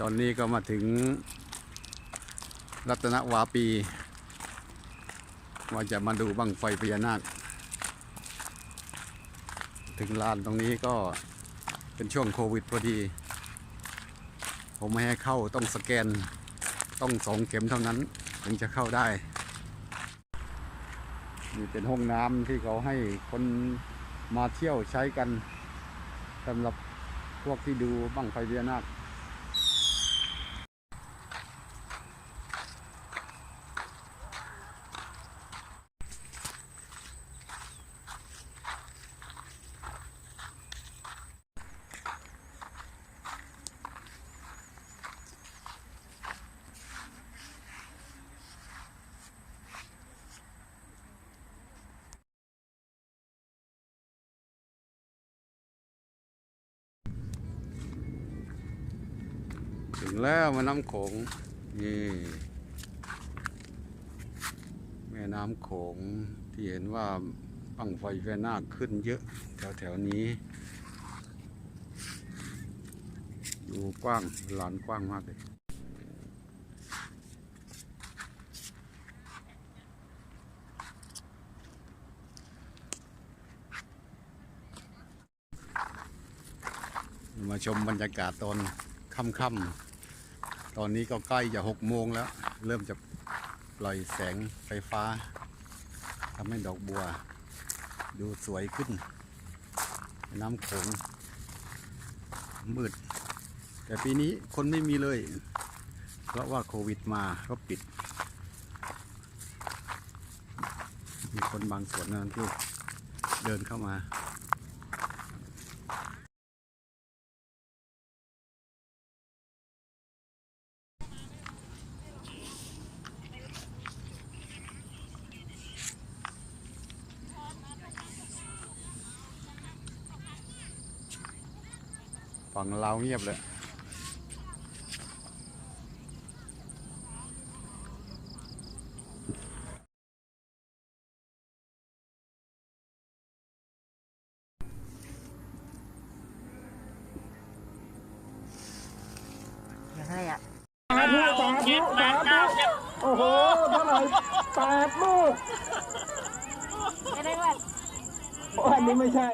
ตอนนี้ก็มาถึงรัตนวาปี ว่าจะมาดูบังไฟพญานาค ถึงลานตรงนี้ก็เป็นช่วงโควิดพอดี ผมไม่ให้เข้าต้องสแกนต้องสองเข็มเท่านั้น ถึงจะเข้าได้ นี่เป็นห้องน้ำที่เขาให้คนมาเที่ยวใช้กันสำหรับพวกที่ดูบังไฟพญานาค ถึงแล้วแม่น้ำโขงนี่แม่น้ำโขงที่เห็นว่าบังไฟพญานาขึ้นเยอะ แถวแถวๆนี้ดูกว้างลานกว้างมากเลยมาชมบรรยากาศตอนค่ำๆ ตอนนี้ก็ใกล้จะหกโมงแล้ว เริ่มจะปล่อยแสงไฟฟ้าทำให้ดอกบัว ดูสวยขึ้น น้ำโขงมืด แต่ปีนี้คนไม่มีเลย เพราะว่าโควิดมาก็ปิด มีคนบางส่วนนั้นที่เดินเข้ามา ฝั่งเราวเงียบเลยยังไงอะสาธุสาธุสาธุโอ้โหเท่าไหร่แปดลูกไม่ได้ว่าโอ้อันนี้ไม่ใช่